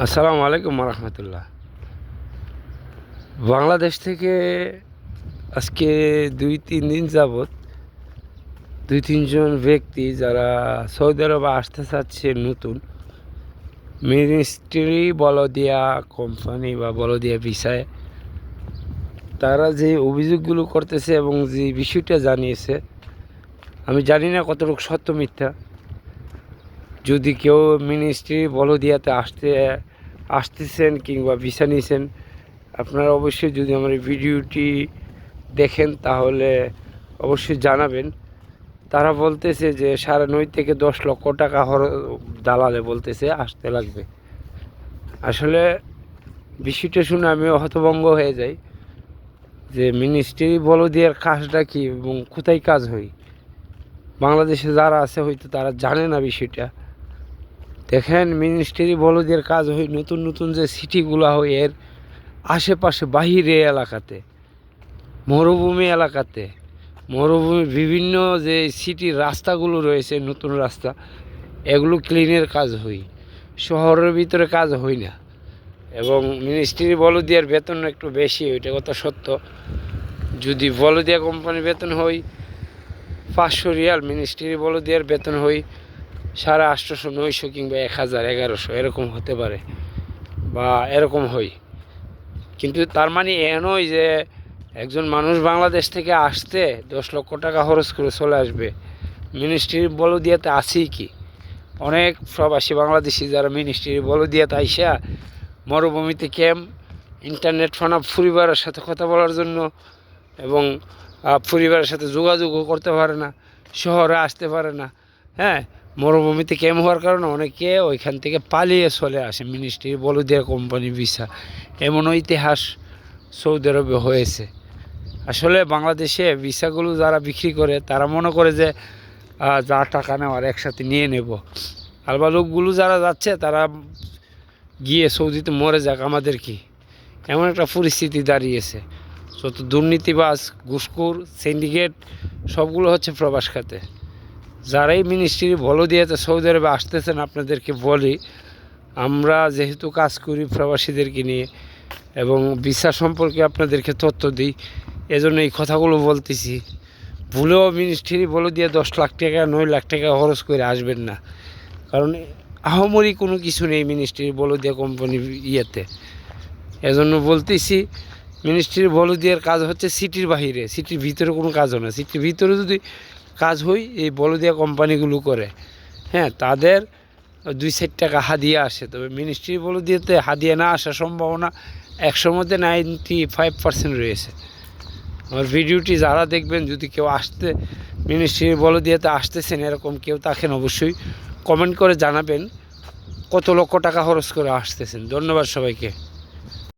আসসালামু আলাইকুম রহমতুল্লাহ বাংলাদেশ থেকে আজকে দুই, তিন দিন যাবৎ দুই, তিনজন ব্যক্তি যারা সৌদি আরবে আসতে চাচ্ছে নতুন, মিনিস্ট্রি বলদিয়া কোম্পানি বা বলদিয়া বিষয়ে তারা যে অভিযোগগুলো করতেছে এবং যে বিষয়টা জানিয়েছে, আমি জানি না কতটুকু সত্য মিথ্যা। যদি কেউ মিনিস্ট্রি বলদিয়াতে আসতে, আসতেছেন কিংবা ভিসা নিয়েছেন আপনারা অবশ্যই যদি আমার ভিডিওটি দেখেন তাহলে অবশ্যই জানাবেন। তারা বলতেছে যে সাড়ে নয় থেকে দশ লক্ষ টাকা হর, দালালে বলতেছে আসতে লাগবে। আসলে বিষয়টা শুনে আমি হতভঙ্গ হয়ে যাই। যে মিনিস্ট্রি বলদিয়ার কাজটা কী এবং কোথায় কাজ হয়? বাংলাদেশে যারা আছে হয়তো তারা জানে না বিষয়টা। দেখেন মিনিস্ট্রি বলদের কাজ হয় নতুন নতুন যে সিটিগুলো হয়, এর আশেপাশে বাহিরে এলাকাতে, মরুভূমি এলাকাতে, মরুভূমি বিভিন্ন যে সিটির রাস্তাগুলো রয়েছে, নতুন রাস্তা, এগুলো ক্লিনের কাজ হই শহরের ভিতরে কাজ হয় না। এবং মিনিস্ট্রি বলদিয়ার বেতন একটু বেশি ওইটা কথা সত্য। যদি বলদিয়া কোম্পানির বেতন হই পাঁচশো রিয়াল মিনিস্ট্রি বলদিয়ার বেতন হয় সাড়ে আটশোশো, নয়শো কিংবা এক হাজার, এগারোশো, এরকম হতে পারে বা এরকম হয় কিন্তু তার মানে এ নয় যে একজন মানুষ বাংলাদেশ থেকে আসতে দশ লক্ষ টাকা খরচ করে চলে আসবে। মিনিস্ট্রির বলদিয়াতে আছেই কি? অনেক প্রবাসী বাংলাদেশি যারা মিনিস্ট্রির বলদিয়াতে আইসা মরুভূমিতে ক্যাম্প, ইন্টারনেট ফোনা পরিবারের সাথে কথা বলার জন্য এবং পরিবারের সাথে যোগাযোগও করতে পারে না, শহরে আসতে পারে না হ্যাঁ? মরুভূমিতে ক্যাম্প হওয়ার কারণে অনেকে ওইখান থেকে পালিয়ে চলে আসে। মিনিস্ট্রি বলদিয়া কোম্পানি ভিসা এমন ইতিহাস সৌদি আরবে হয়েছে। আসলে বাংলাদেশে ভিসাগুলো যারা বিক্রি করে, তারা মনে করে যে যা টাকা নেওয়ার একসাথে নিয়ে নেব। আলবা লোকগুলো যারা যাচ্ছে, তারা গিয়ে সৌদিতে মরে যাক আমাদের কি এমন একটা পরিস্থিতি দাঁড়িয়েছে। যত দুর্নীতিবাজ, ঘুষখোর সিন্ডিকেট সবগুলো হচ্ছে প্রবাস খাতে। যারাই মিনিস্ট্রি বলো দিয়েছে সৌদি আরবে আসতেছেন আপনাদেরকে বলি, আমরা যেহেতু কাজ করি প্রবাসীদেরকে নিয়ে এবং ভিসা সম্পর্কে আপনাদেরকে তথ্য দিই, এজন্য এই কথাগুলো বলতেছি। ভুলেও মিনিস্ট্রি বলে দিয়ে দশ লাখ টাকা, নয় লাখ টাকা খরচ করে আসবেন না। কারণ আহমরি কোনো কিছু নেই মিনিস্ট্রি বলে দিয়ে কোম্পানি ইয়েতে। এজন্য বলতেছি মিনিস্ট্রি মিনিস্ট্রির বলদিয়ার কাজ হচ্ছে সিটির বাহিরে সিটির ভিতরে কোনো কাজ হয় না সিটির ভিতরে যদি কাজ হয় এই বলদিয়া কোম্পানিগুলো করে। হ্যাঁ তাদের দুই চার টাকা হাদিয়া আসে। তবে মিনিস্ট্রি বলদিয়াতে হাদিয়া না আসার সম্ভাবনা একশোর মধ্যে নাইনটি ফাইভ পার্সেন্ট রয়েছে। আমার ভিডিওটি যারা দেখবেন, যদি কেউ আসতে মিনিস্ট্রির বলদিয়াতে আসতেছেন এরকম কেউ থাকেন অবশ্যই কমেন্ট করে জানাবেন কত লক্ষ টাকা খরচ করে আসতেছেন। ধন্যবাদ সবাইকে।